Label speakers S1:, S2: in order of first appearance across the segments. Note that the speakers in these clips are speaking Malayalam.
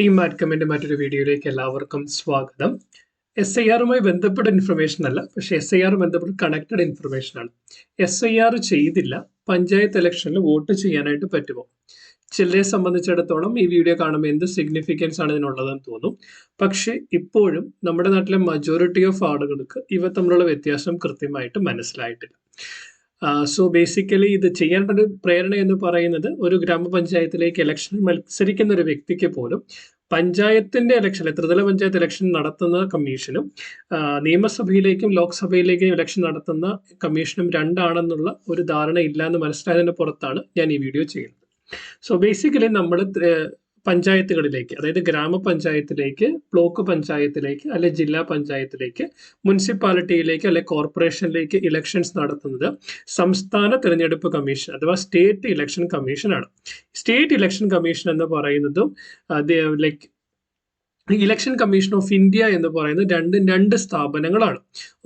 S1: ടീം മാറ്റ്കമിന്റെ മറ്റൊരു വീഡിയോയിലേക്ക് എല്ലാവർക്കും സ്വാഗതം. എസ് ഐ ആറുമായി ബന്ധപ്പെട്ട ഇൻഫർമേഷൻ അല്ല പക്ഷെ എസ് ഐ ആർ ബന്ധപ്പെട്ട് കണക്റ്റഡ് ഇൻഫർമേഷൻ ആണ്. എസ് ഐ ആർ ചെയ്തില്ല പഞ്ചായത്ത് ഇലക്ഷനിൽ വോട്ട് ചെയ്യാനായിട്ട് പറ്റുമോ? ചിലരെ സംബന്ധിച്ചിടത്തോളം ഈ വീഡിയോ കാണുമ്പോൾ എന്ത് സിഗ്നിഫിക്കൻസ് ആണ് ഇതിനുള്ളതെന്ന് തോന്നും. പക്ഷെ ഇപ്പോഴും നമ്മുടെ നാട്ടിലെ മജോറിറ്റി ഓഫ് ആളുകൾക്ക് ഇവ തമ്മിലുള്ള വ്യത്യാസം കൃത്യമായിട്ട് മനസ്സിലായിട്ടില്ല. സോ ബേസിക്കലി ഇത് ചെയ്യേണ്ട ഒരു പ്രേരണ എന്ന് പറയുന്നത് ഒരു ഗ്രാമപഞ്ചായത്തിലേക്ക് ഇലക്ഷൻ മത്സരിക്കുന്ന ഒരു വ്യക്തിക്ക് പോലും പഞ്ചായത്തിന്റെ ഇലക്ഷൻ ത്രിതല പഞ്ചായത്ത് ഇലക്ഷൻ നടത്തുന്ന കമ്മീഷനും നിയമസഭയിലേക്കും ലോക്സഭയിലേക്കും ഇലക്ഷൻ നടത്തുന്ന കമ്മീഷനും രണ്ടാണെന്നുള്ള ഒരു ധാരണ ഇല്ല എന്ന് മനസ്സിലായതിന് പുറത്താണ് ഞാൻ ഈ വീഡിയോ ചെയ്യുന്നത്. സോ ബേസിക്കലി നമ്മൾ പഞ്ചായത്തുകളിലേക്ക് അതായത് ഗ്രാമപഞ്ചായത്തിലേക്ക് ബ്ലോക്ക് പഞ്ചായത്തിലേക്ക് അല്ലെ ജില്ലാ പഞ്ചായത്തിലേക്ക് മുനിസിപ്പാലിറ്റിയിലേക്ക് അല്ലെ കോർപ്പറേഷനിലേക്ക് ഇലക്ഷൻസ് നടത്തുന്നത് സംസ്ഥാന തിരഞ്ഞെടുപ്പ് കമ്മീഷൻ അഥവാ സ്റ്റേറ്റ് ഇലക്ഷൻ കമ്മീഷനാണ്. സ്റ്റേറ്റ് ഇലക്ഷൻ കമ്മീഷൻ എന്ന് പറയുന്നതും like election commission of India എന്ന് പറയുന്നത് രണ്ട് രണ്ട് സ്ഥാപനങ്ങളാണ്.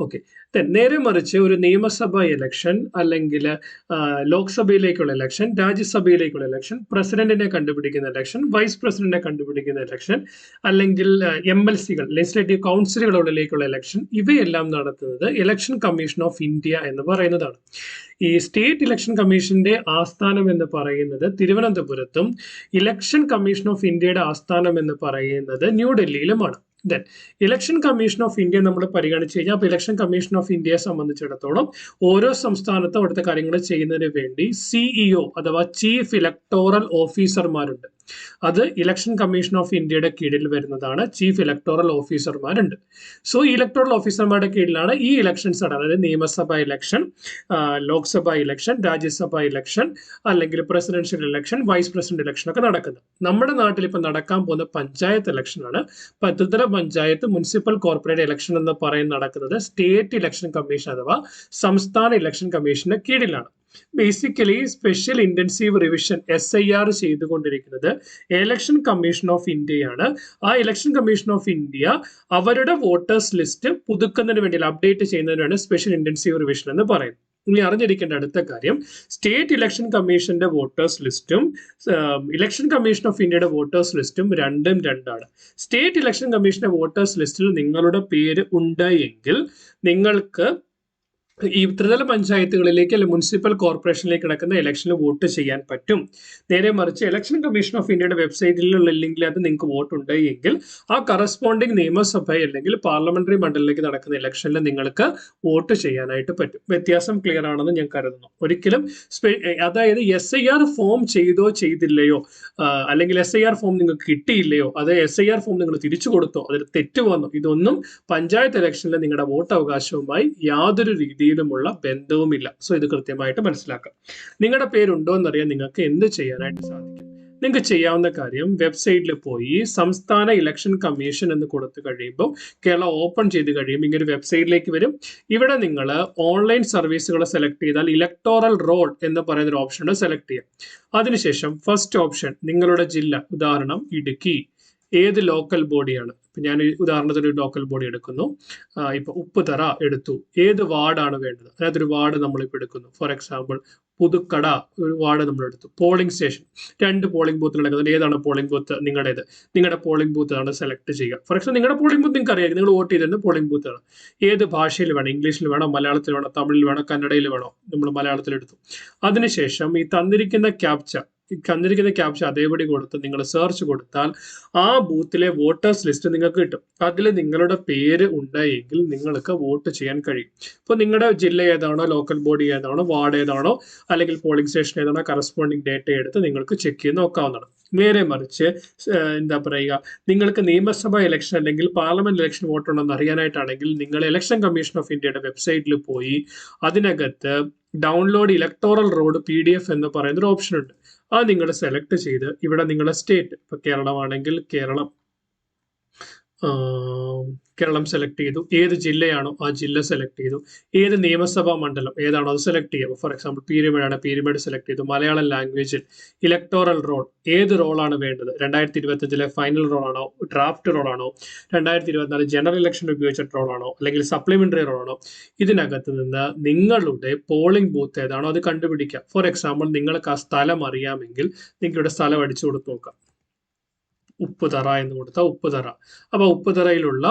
S1: ഓക്കെ. നേരെ മറിച്ച് ഒരു നിയമസഭാ ഇലക്ഷൻ അല്ലെങ്കിൽ ലോക്സഭയിലേക്കുള്ള ഇലക്ഷൻ രാജ്യസഭയിലേക്കുള്ള ഇലക്ഷൻ പ്രസിഡന്റിനെ കണ്ടുപിടിക്കുന്ന ഇലക്ഷൻ വൈസ് പ്രസിഡന്റിനെ കണ്ടുപിടിക്കുന്ന ഇലക്ഷൻ അല്ലെങ്കിൽ എം എൽ സികൾ ലെജിസ്ലേറ്റീവ് കൗൺസിലുകളിലേക്കുള്ള ഇലക്ഷൻ ഇവയെല്ലാം നടത്തുന്നത് ഇലക്ഷൻ കമ്മീഷൻ ഓഫ് ഇന്ത്യ എന്ന് പറയുന്നതാണ്. ഈ സ്റ്റേറ്റ് ഇലക്ഷൻ കമ്മീഷന്റെ ആസ്ഥാനം എന്ന് പറയുന്നത് തിരുവനന്തപുരത്തും ഇലക്ഷൻ കമ്മീഷൻ ഓഫ് ഇന്ത്യയുടെ ആസ്ഥാനം എന്ന് പറയുന്നത് ന്യൂഡൽഹിയിലുമാണ് then election commission of India നമ്മൾ പരിഗണിച്ച് കഴിഞ്ഞാൽ അപ്പോൾ ഇലക്ഷൻ കമ്മീഷൻ ഓഫ് ഇന്ത്യയെ സംബന്ധിച്ചിടത്തോളം ഓരോ സംസ്ഥാനത്തും അവിടുത്തെ കാര്യങ്ങൾ ചെയ്യുന്നതിന് വേണ്ടി സിഇഒ അഥവാ ചീഫ് ഇലക്ടോറൽ ഓഫീസർമാരുണ്ട് അത് ഇലക്ഷൻ കമ്മീഷൻ ഓഫ് ഇന്ത്യയുടെ കീഴിൽ വരുന്നതാണ്. ചീഫ് ഇലക്ടോറൽ ഓഫീസർമാരുണ്ട് സോ ഈ ഇലക്ടോറൽ ഓഫീസർമാരുടെ കീഴിലാണ് ഈ ഇലക്ഷൻസ് അതായത് നിയമസഭാ election Lok Sabha election Rajya Sabha election അല്ലെങ്കിൽ presidential election vice president election ഒക്കെ നടക്കുന്നത്. നമ്മുടെ നാട്ടിൽ ഇപ്പോൾ നടക്കാൻ പോകുന്ന പഞ്ചായത്ത് ഇലക്ഷനാണ് പത്തുതല പഞ്ചായത്ത് മുനിസിപ്പൽ കോർപ്പറേറ്റ് ഇലക്ഷൻ എന്ന് പറയുന്ന നടക്കുന്നത് സ്റ്റേറ്റ് ഇലക്ഷൻ കമ്മീഷൻ അഥവാ സംസ്ഥാന ഇലക്ഷൻ കമ്മീഷന്റെ കീഴിലാണ്. Basically special intensive revision S I R ചെയ്തുകൊണ്ടിരിക്കുന്നത് ഇലക്ഷൻ കമ്മീഷൻ ഓഫ് ഇന്ത്യയാണ് ആ ഇലക്ഷൻ കമ്മീഷൻ ഓഫ് ഇന്ത്യ അവരുടെ വോട്ടേഴ്സ് ലിസ്റ്റ് പുതുക്കുന്നതിന് വേണ്ടി അപ്ഡേറ്റ് ചെയ്യുന്നതിനാണ് സ്പെഷ്യൽ ഇന്റൻസീവ് റിവിഷൻ എന്ന് പറയുന്നത്. ഇനി അറിഞ്ഞിരിക്കേണ്ട അടുത്ത കാര്യം സ്റ്റേറ്റ് ഇലക്ഷൻ കമ്മീഷന്റെ വോട്ടേഴ്സ് ലിസ്റ്റും ഇലക്ഷൻ കമ്മീഷൻ ഓഫ് ഇന്ത്യയുടെ വോട്ടേഴ്സ് ലിസ്റ്റും രണ്ടും രണ്ടാണ്. സ്റ്റേറ്റ് ഇലക്ഷൻ കമ്മീഷന്റെ വോട്ടേഴ്സ് ലിസ്റ്റിൽ നിങ്ങളുടെ പേര് ഉണ്ട് നിങ്ങൾക്ക് ഈ ത്രിതല പഞ്ചായത്തുകളിലേക്ക് അല്ലെങ്കിൽ മുനിസിപ്പൽ കോർപ്പറേഷനിലേക്ക് കിടക്കുന്ന ഇലക്ഷന് വോട്ട് ചെയ്യാൻ പറ്റും. നേരെ മറിച്ച് ഇലക്ഷൻ കമ്മീഷൻ ഓഫ് ഇന്ത്യയുടെ വെബ്സൈറ്റിലുള്ള ലിങ്കിൽ അത് നിങ്ങൾക്ക് വോട്ട് ഉണ്ട് എങ്കിൽ ആ കറസ്പോണ്ടിങ് നിയമസഭ അല്ലെങ്കിൽ പാർലമെന്ററി മണ്ഡലത്തിലേക്ക് നടക്കുന്ന ഇലക്ഷനിൽ നിങ്ങൾക്ക് വോട്ട് ചെയ്യാനായിട്ട് പറ്റും. വ്യത്യാസം ക്ലിയർ ആണെന്ന് ഞാൻ കരുതുന്നു. ഒരിക്കലും അതായത് എസ് ഐ ആർ ഫോം ചെയ്തോ ചെയ്തില്ലയോ അല്ലെങ്കിൽ എസ് ഐ ആർ ഫോം നിങ്ങൾക്ക് കിട്ടിയില്ലയോ അത് എസ് ഐ ആർ ഫോം നിങ്ങൾ തിരിച്ചു കൊടുത്തോ അതിൽ തെറ്റ് വന്നോ ഇതൊന്നും പഞ്ചായത്ത് ഇലക്ഷനിൽ നിങ്ങളുടെ വോട്ട് അവകാശവുമായി യാതൊരു രീതിയിലുമുള്ള ബന്ധവുമില്ല. സോ ഇത് കൃത്യമായിട്ട് മനസ്സിലാക്കാം. നിങ്ങളുടെ പേരുണ്ടോ എന്നറിയാൻ നിങ്ങൾക്ക് എന്ത് ചെയ്യാനായിട്ട് സാധിക്കും? നിങ്ങൾക്ക് ചെയ്യാവുന്ന കാര്യം വെബ്സൈറ്റിൽ പോയി സംസ്ഥാന ഇലക്ഷൻ കമ്മീഷൻ എന്ന് കൊടുത്തു കഴിയുമ്പോൾ കേരള ഓപ്പൺ ചെയ്ത് കഴിയുമ്പോൾ ഇങ്ങനെ വെബ്സൈറ്റിലേക്ക് വരും. ഇവിടെ നിങ്ങൾ ഓൺലൈൻ സർവീസുകൾ സെലക്ട് ചെയ്താൽ ഇലക്ടോറൽ റോൾ എന്ന് പറയുന്ന ഒരു ഓപ്ഷൻ സെലക്ട് ചെയ്യാം അതിനുശേഷം ഫസ്റ്റ് ഓപ്ഷൻ നിങ്ങളുടെ ജില്ല ഉദാഹരണം ഇടുക്കി. ഏത് ലോക്കൽ ബോഡിയാണ് ഞാൻ ഉദാഹരണത്തിന് ഒരു ലോക്കൽ ബോഡി എടുക്കുന്നു. ഇപ്പൊ ഉപ്പ് തറ എടുത്തു. ഏത് വാർഡാണ് വേണ്ടത്? അതായത് ഒരു വാർഡ് നമ്മളിപ്പോൾ എടുക്കുന്നു. ഫോർ എക്സാമ്പിൾ പുതുക്കട ഒരു വാർഡ് നമ്മൾ എടുത്തു. പോളിംഗ് സ്റ്റേഷൻ രണ്ട് പോളിംഗ് ബൂത്തിൽ നടക്കുന്നത് ഏതാണ് പോളിംഗ് ബൂത്ത് നിങ്ങളുടേത്. നിങ്ങളുടെ പോളിംഗ് ബൂത്ത് ആണ് സെലക്ട് ചെയ്യുക. ഫോർ എക്സാമ്പിൾ നിങ്ങളുടെ പോളിംഗ് ബൂത്ത് നിങ്ങൾക്ക് അറിയാം. നിങ്ങൾ വോട്ട് ചെയ്തിരുന്ന പോളിംഗ് ബൂത്ത് ആണ് ഏത് ഭാഷയിൽ വേണം? ഇംഗ്ലീഷിൽ വേണോ? മലയാളത്തിൽ വേണോ? തമിഴിൽ വേണോ? കന്നഡയിൽ വേണോ? നമ്മൾ മലയാളത്തിൽ എടുത്തു. അതിനുശേഷം ഈ തന്നിരിക്കുന്ന ക്യാപ്ച തന്നിരിക്കുന്ന ക്യാപ്ഷൻ അതേപടി കൊടുത്ത് നിങ്ങൾ സെർച്ച് കൊടുത്താൽ ആ ബൂത്തിലെ വോട്ടേഴ്സ് ലിസ്റ്റ് നിങ്ങൾക്ക് കിട്ടും. അതിൽ നിങ്ങളുടെ പേര് ഉണ്ടായെങ്കിൽ നിങ്ങൾക്ക് വോട്ട് ചെയ്യാൻ കഴിയും. ഇപ്പോൾ നിങ്ങളുടെ ജില്ല ഏതാണോ ലോക്കൽ ബോഡി ഏതാണോ വാർഡ് ഏതാണോ അല്ലെങ്കിൽ പോളിംഗ് സ്റ്റേഷൻ ഏതാണോ കറസ്പോണ്ടിങ് ഡേറ്റ എടുത്ത് നിങ്ങൾക്ക് ചെക്ക് ചെയ്ത് നോക്കാവുന്നതാണ്. നേരെ മറിച്ച് എന്താ പറയുക നിങ്ങൾക്ക് നിയമസഭാ ഇലക്ഷൻ അല്ലെങ്കിൽ പാർലമെന്റ് ഇലക്ഷൻ വോട്ട് ഉണ്ടെന്ന് അറിയാനായിട്ടാണെങ്കിൽ നിങ്ങൾ ഇലക്ഷൻ കമ്മീഷൻ ഓഫ് ഇന്ത്യയുടെ വെബ്സൈറ്റിൽ പോയി അതിനകത്ത് download electoral roll P D F എന്ന് പറയുന്ന ഒരു ഓപ്ഷൻ ഉണ്ട്. അത് നിങ്ങൾ സെലക്ട് ചെയ്ത് ഇവിടെ നിങ്ങളുടെ സ്റ്റേറ്റ് ഇപ്പൊ കേരളമാണെങ്കിൽ കേരളം. കേരളം സെലക്ട് ചെയ്തു. ഏത് ജില്ലയാണോ ആ ജില്ല സെലക്ട് ചെയ്തു. ഏത് നിയമസഭാ മണ്ഡലം ഏതാണോ അത് സെലക്ട് ചെയ്യുക. ഫോർ എക്സാമ്പിൾ പീരുമേടാണ് പീരുമേട് സെലക്ട് ചെയ്തു. മലയാളം ലാംഗ്വേജിൽ ഇലക്ടോറൽ റോൾ ഏത് റോളാണ് വേണ്ടത്? രണ്ടായിരത്തി ഇരുപത്തഞ്ചിലെ ഫൈനൽ റോളാണോ ഡ്രാഫ്റ്റ് റോളാണോ രണ്ടായിരത്തി ഇരുപത്തിനാല് ജനറൽ ഇലക്ഷൻ ഉപയോഗിച്ച റോളാണോ അല്ലെങ്കിൽ സപ്ലിമെന്ററി റോളാണോ ഇതിനകത്ത് നിന്ന് നിങ്ങളുടെ പോളിംഗ് ബൂത്ത് ഏതാണോ അത് കണ്ടുപിടിക്കുക ഫോർ എക്സാമ്പിൾ നിങ്ങൾക്ക് ആ സ്ഥലം അറിയാമെങ്കിൽ നിങ്ങളുടെ സ്ഥലം അടിച്ചു കൊടുത്ത് നോക്കാം. ഉപ്പുതറ എന്ന് കൊടുത്താൽ ഉപ്പുതറ അപ്പോൾ ഉപ്പുതറയിലുള്ള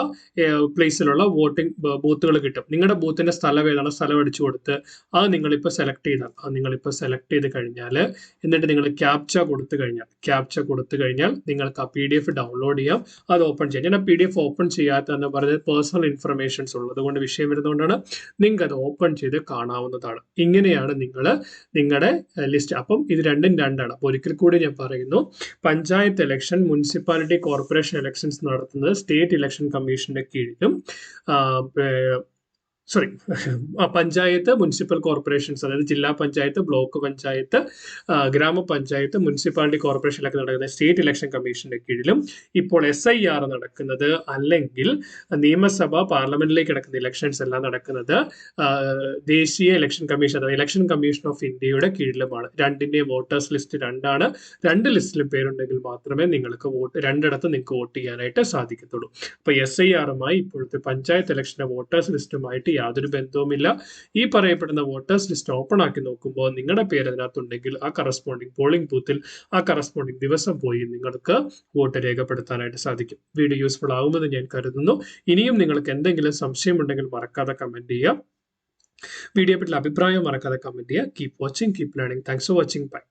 S1: പ്ലേസിലുള്ള വോട്ടിംഗ് ബൂത്തുകൾ കിട്ടും. നിങ്ങളുടെ ബൂത്തിന്റെ സ്ഥലം ഏതാണ്? സ്ഥലം അടിച്ചു കൊടുത്ത് അത് നിങ്ങളിപ്പോൾ സെലക്ട് ചെയ്താൽ അത് നിങ്ങളിപ്പോൾ സെലക്ട് ചെയ്ത് കഴിഞ്ഞാൽ എന്നിട്ട് നിങ്ങൾ ക്യാപ്ച കൊടുത്തു കഴിഞ്ഞാൽ ക്യാപ്ച കൊടുത്തു കഴിഞ്ഞാൽ നിങ്ങൾക്ക് ആ പി ഡി എഫ് ഡൗൺലോഡ് ചെയ്യാം. അത് ഓപ്പൺ ചെയ്യാം. ഞാൻ ആ പി ഡി എഫ് ഓപ്പൺ ചെയ്യാത്തതെന്ന് പറഞ്ഞത് പേഴ്സണൽ ഇൻഫർമേഷൻസ് ഉള്ളത് കൊണ്ട് വിഷയം വരുന്നതുകൊണ്ടാണ്. നിങ്ങൾക്ക് അത് ഓപ്പൺ ചെയ്ത് കാണാവുന്നതാണ്. ഇങ്ങനെയാണ് നിങ്ങൾ നിങ്ങളുടെ ലിസ്റ്റ് അപ്പം ഇത് രണ്ടും രണ്ടാണ്. അപ്പോൾ ഒരിക്കൽ കൂടി ഞാൻ പറയുന്നു. Panchayat election municipality corporation elections നടത്തുന്നത് സ്റ്റേറ്റ് ഇലക്ഷൻ കമ്മീഷന്റെ കീഴിലും. സോറി പഞ്ചായത്ത് മുനിസിപ്പൽ കോർപ്പറേഷൻസ് അതായത് ജില്ലാ പഞ്ചായത്ത് ബ്ലോക്ക് പഞ്ചായത്ത് ഗ്രാമപഞ്ചായത്ത് മുനിസിപ്പാലിറ്റി കോർപ്പറേഷനിലൊക്കെ നടക്കുന്ന സ്റ്റേറ്റ് ഇലക്ഷൻ കമ്മീഷന്റെ കീഴിലും ഇപ്പോൾ എസ് ഐ ആർ നടക്കുന്നത് അല്ലെങ്കിൽ നിയമസഭ പാർലമെന്റിലേക്ക് നടക്കുന്ന ഇലക്ഷൻസ് എല്ലാം നടക്കുന്നത്. ദേശീയ ഇലക്ഷൻ കമ്മീഷൻ അഥവാ ഇലക്ഷൻ കമ്മീഷൻ ഓഫ് ഇന്ത്യയുടെ കീഴിലുമാണ്. രണ്ടിന്റെയും വോട്ടേഴ്സ് ലിസ്റ്റ് രണ്ടാണ്. രണ്ട് ലിസ്റ്റിലും പേരുണ്ടെങ്കിൽ മാത്രമേ നിങ്ങൾക്ക് വോട്ട് രണ്ടിടത്ത് നിങ്ങൾക്ക് വോട്ട് ചെയ്യാനായിട്ട് സാധിക്കത്തുള്ളൂ. അപ്പോൾ എസ് ഐ ആറുമായി ഇപ്പോഴത്തെ പഞ്ചായത്ത് ഇലക്ഷന്റെ വോട്ടേഴ്സ് ലിസ്റ്റുമായിട്ട് യാതൊരു ബന്ധവുമില്ല. ഈ പറയപ്പെടുന്ന വോട്ടേഴ്സ് ലിസ്റ്റ് ഓപ്പൺ ആക്കി നോക്കുമ്പോൾ നിങ്ങളുടെ പേര് അതിനകത്തുണ്ടെങ്കിൽ ആ കറസ്പോണ്ടിങ് പോളിംഗ് ബൂത്തിൽ ആ കറസ്പോണ്ടിങ് ദിവസം പോയി നിങ്ങൾക്ക് വോട്ട് രേഖപ്പെടുത്താനായിട്ട് സാധിക്കും. വീഡിയോ യൂസ്ഫുൾ ആകുമെന്ന് ഞാൻ കരുതുന്നു. ഇനിയും നിങ്ങൾക്ക് എന്തെങ്കിലും സംശയമുണ്ടെങ്കിൽ മറക്കാതെ കമന്റ് ചെയ്യുക. വീഡിയോ പറ്റിയുള്ള അഭിപ്രായം മറക്കാതെ കമന്റ് ചെയ്യുക. Keep watching keep learning thanks for watching bye